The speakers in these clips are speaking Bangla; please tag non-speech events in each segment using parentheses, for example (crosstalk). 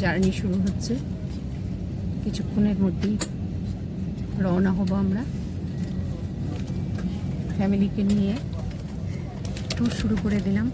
জার্নি শুরু হচ্ছে। কিছুক্ষণের মধ্যেই রওনা হব আমরা। ফ্যামিলিকে নিয়ে ট্যুর শুরু করে দিলাম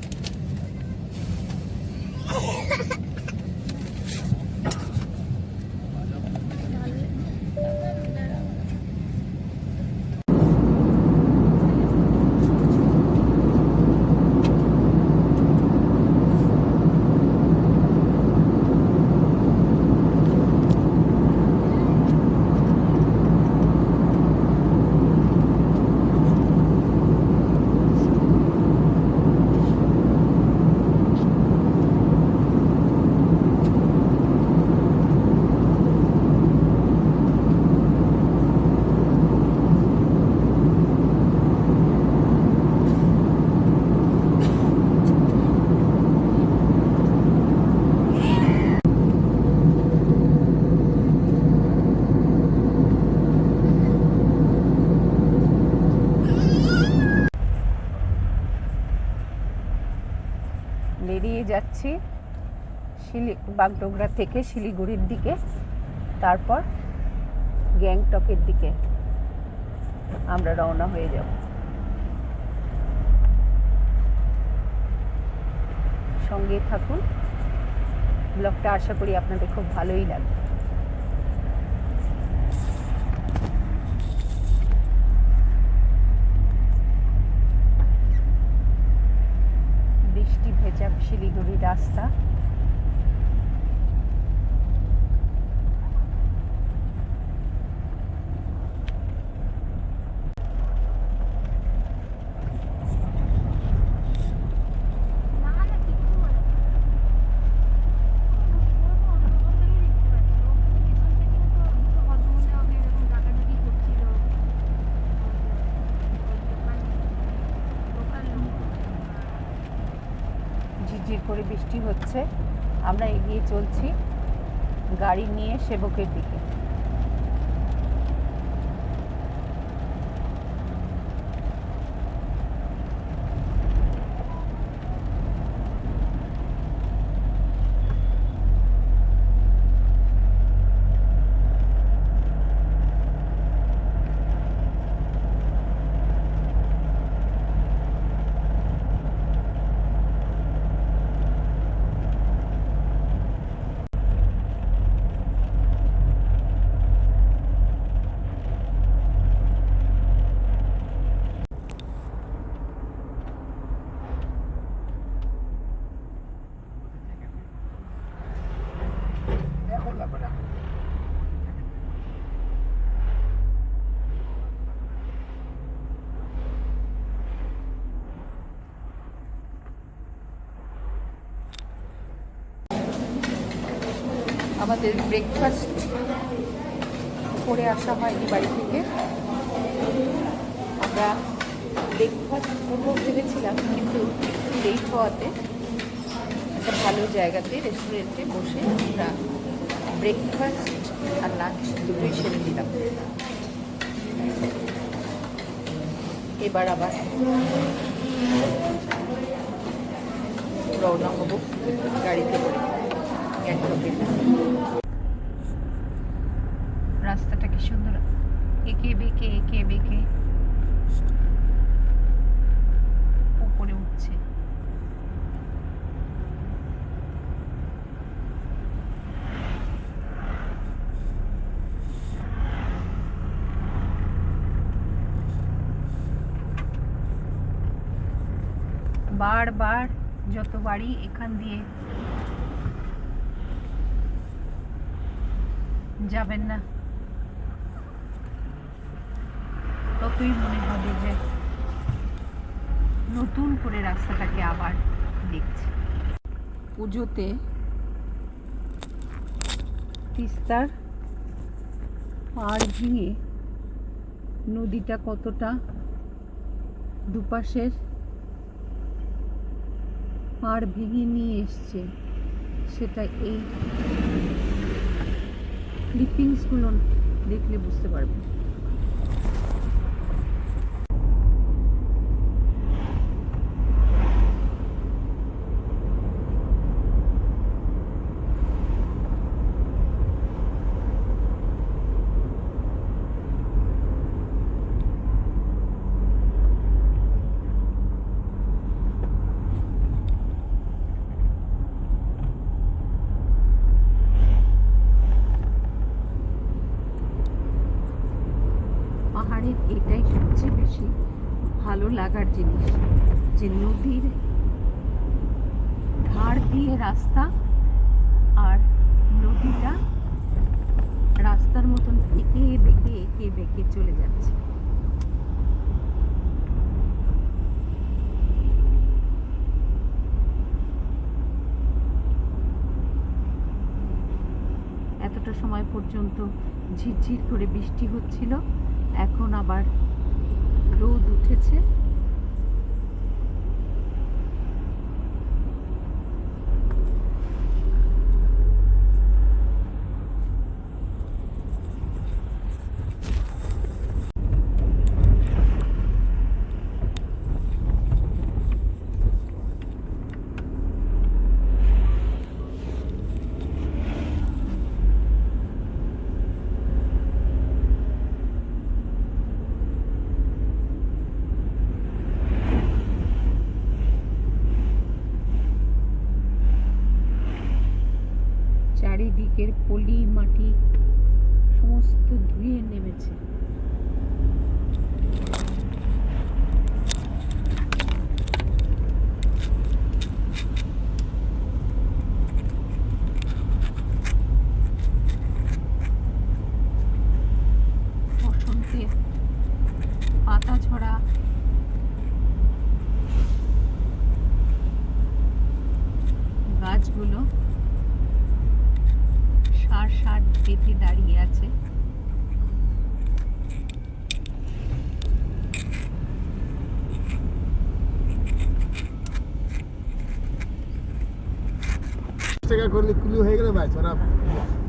বেরিয়ে যাচ্ছি শিলি, বাগডোগরা থেকে শিলিগুড়ির দিকে, তারপর গ্যাংটকের দিকে আমরা রওনা হয়ে যাব। সঙ্গে থাকুন। ব্লগটা আশা করি আপনাদের খুব ভালোই লাগবে। বৃষ্টি ভেজা শিলিগুড়ি রাস্তা। ঝিরঝির করে বৃষ্টি হচ্ছে। আমরা এগিয়ে চলছি গাড়ি নিয়ে সেবকের দিকে। আমাদের ব্রেকফাস্ট করে আসা হয়নি বাড়ি থেকে। আমরা ব্রেকফাস্ট করব ভেবেছিলাম, কিন্তু লেট হওয়াতে একটা ভালো জায়গাতে রেস্টুরেন্টে বসে আমরা ব্রেকফাস্ট আর লাঞ্চ দুটোই সেরে দিলাম এবার আবার রওনা হব গাড়িতে করে। রাস্তাটা কি সুন্দর? একে বেঁকে একে বেঁকে উপরে উঠছে। বারবার বাড়ি এখান দিয়ে যাবেন না। ততই মনে হবে যে নতুন করে রাস্তাটাকে আবার দেখছি। পুজোতে তিস্তার পাড় ভেঙে নদীটা কতটা দুপাশের পাড় ভেঙে নিয়ে এসছে, সেটা এই ক্লিপিংসগুলো দেখলে বুঝতে পারবেন বেশি ভালো লাগার জিনিস যে নদীর ধার দিয়ে রাস্তা আর নদীটা রাস্তার মতন এঁকে বেঁকে এঁকে বেঁকে চলে যাচ্ছে। এতটা সময় পর্যন্ত ঝিরঝির করে বৃষ্টি হচ্ছিল। এখন আবার রোদ উঠেছে। সমস্ত ধুয়ে নেমেছে টাকা করলে কুলি হয়ে গেলে ভাই ওরা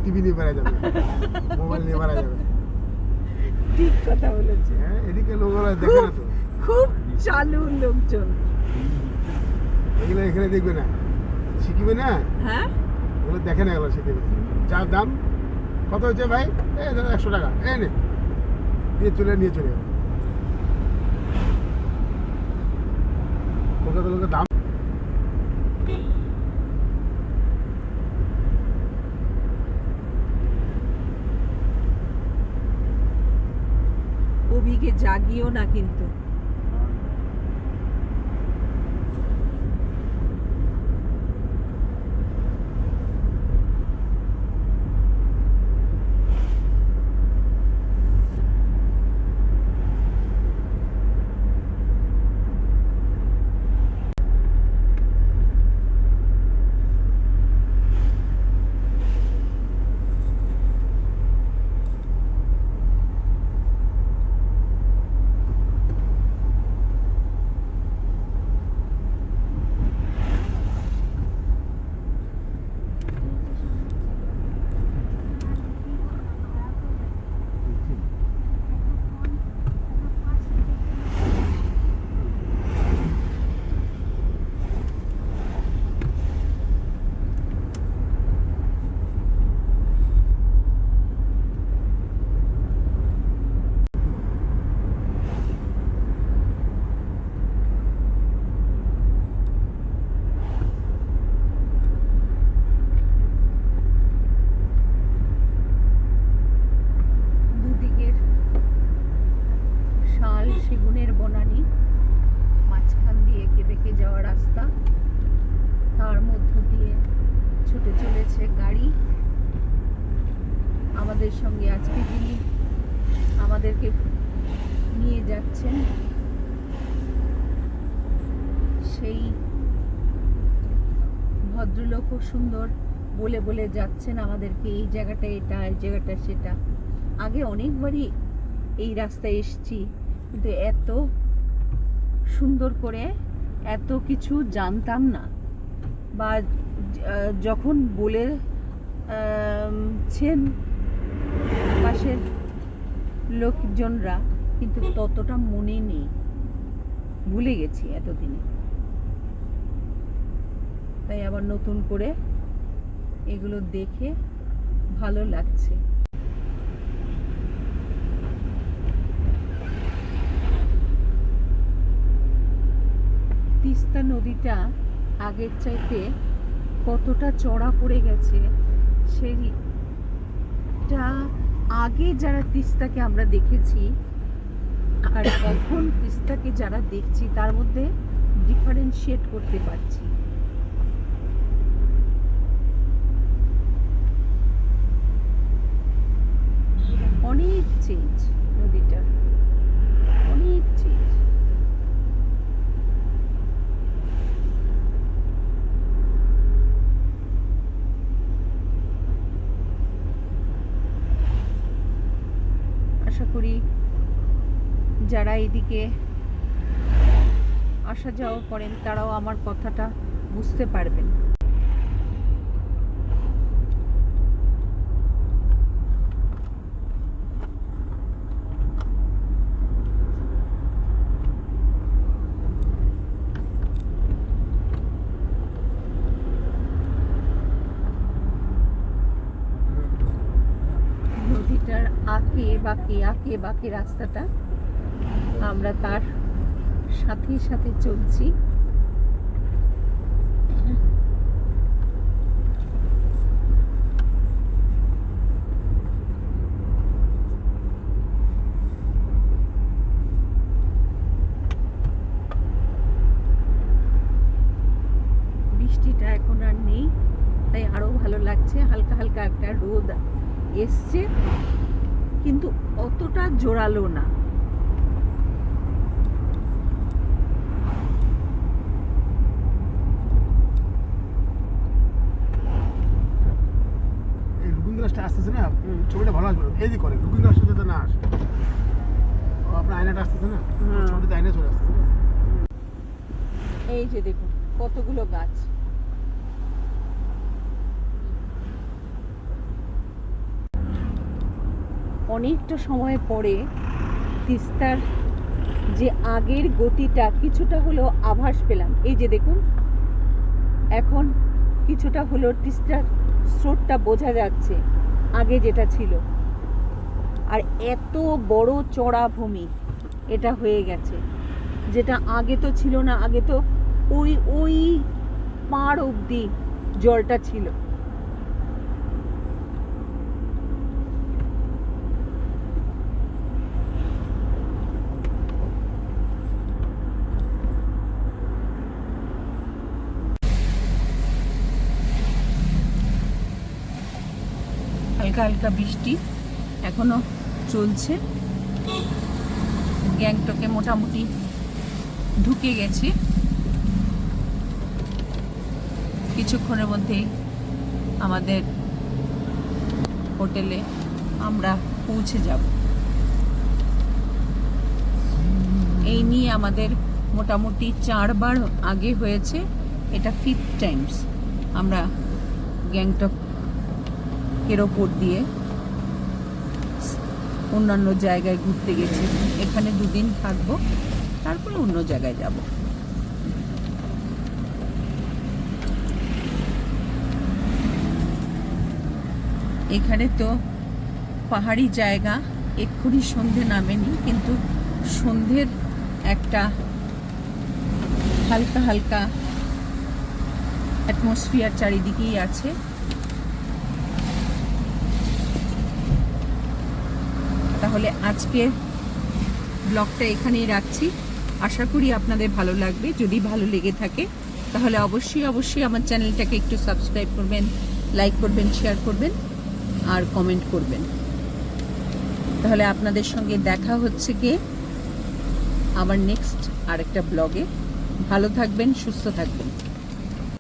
টিভি নিয়ে বেড়া যাবে। (laughs) মোবাইল নিয়ে বেড়া যাবে। ঠিক কথা বলেছে। হ্যাঁ এদিকে লোকরা দেখে না তো। খুব চালু লোকজন। এগুলো এখানে দেখবে না। শিখবে না? হ্যাঁ? ওগুলো দেখে না এগুলো শিখবে। চার দাম কত হচ্ছে ভাই? এই দাদা একশো টাকা। এই নে। নিয়ে চলে নিয়ে চলে যাবে কলকাতা লোকের দাম অভিকে জাগিও না কিন্তু দুদিকের শাল সেগুনের বনানি মাঝখান দিয়ে এঁকে বেঁকে যাওয়া রাস্তা তার মধ্য দিয়ে ছুটে চলেছে গাড়ি আমাদের সঙ্গে আজকে যিনি আমাদেরকে যাচ্ছেন সেই ভদ্রলোকও সুন্দর, বলে বলে যাচ্ছেন আমাদেরকে, এই জায়গাটা এটা, এই জায়গাটা সেটা। আগে অনেকবারই এই রাস্তায় এসেছি, কিন্তু এত সুন্দর করে এত কিছু জানতাম না। বা যখন বলে ছেন পাশের লোকজনরা কিন্তু ততটা মনে নেই। ভুলে গেছি এতদিনে। তাই আবার নতুন করে এগুলো দেখে ভালো লাগছে। তিস্তা নদীটা আগের চাইতে কতটা চড়া পড়ে গেছে সেইটা আগে যারা তিস্তাকে আমরা দেখেছি আর এখন তিস্তাকে যারা দেখছি, তার মধ্যে ডিফারেন্সিয়েট করতে পারছি। অনেক চেঞ্জ নদীটা অনেক চেঞ্জ আশা করি যারা এদিকে আসা যাওয়া করেন তারাও আমার কথাটা বুঝতে পারবেন। বাঁকে আঁকে বাঁকে রাস্তাটা। আমরা তার সাথে সাথে চলছি। বৃষ্টিটা এখন আর নেই, তাই আরও ভালো লাগছে। হালকা হালকা একটা রোদ এসছে, কিন্তু অতটা জোরালো না এই লুকিং গ্লাসটা আসতেছে না ছবিটা ভালো আসবে যে করে লুকিং যাতে না আসে। আপনার আয়নাটা আসতেছে না? আয়না চলে আসতেছে এই যে দেখুন কতগুলো গাছ। অনেকটা সময় পরে তিস্তার যে আগের গতিটা কিছুটা হলেও আভাস পেলাম। এই যে দেখুন এখন কিছুটা হলেও তিস্তার স্রোতটা বোঝা যাচ্ছে। আগে যেটা ছিল। আর এত বড় চড়া ভূমি এটা হয়ে গেছে। যেটা আগে তো ছিল না, আগে তো ওই ওই পাড় অবধি জলটা ছিল। হালকা হালকা বৃষ্টি এখনও চলছে। গ্যাংটকে মোটামুটি ঢুকে গেছে। কিছুক্ষণের মধ্যেই আমাদের হোটেলে আমরা পৌঁছে যাব। এই নিয়ে আমাদের মোটামুটি চারবার আগে হয়েছে, এটা ফিফথ টাইমস আমরা গ্যাংটকের ওপর দিয়ে অন্যান্য জায়গায় ঘুরতে গেছি। এখানে দুদিন থাকব, তারপরে অন্য জায়গায় যাব। এখানে তো পাহাড়ি জায়গা, এক্ষুনি সন্ধে নামেনি, কিন্তু সন্ধ্যের একটা হালকা হালকা অ্যাটমসফিয়ার চারিদিকেই আছে। তাহলে আজকে ব্লগটা এখানেই রাখছি। আশা করি আপনাদের ভালো লাগবে। যদি ভালো লেগে থাকে, তাহলে অবশ্যই অবশ্যই আমার চ্যানেলটাকে একটু সাবস্ক্রাইব করবেন, লাইক করবেন, শেয়ার করবেন, আর কমেন্ট করবেন। তাহলে আপনাদের সঙ্গে দেখা হচ্ছে কি আবার নেক্সট আরেকটা ব্লগে। ভালো থাকবেন, সুস্থ থাকবেন।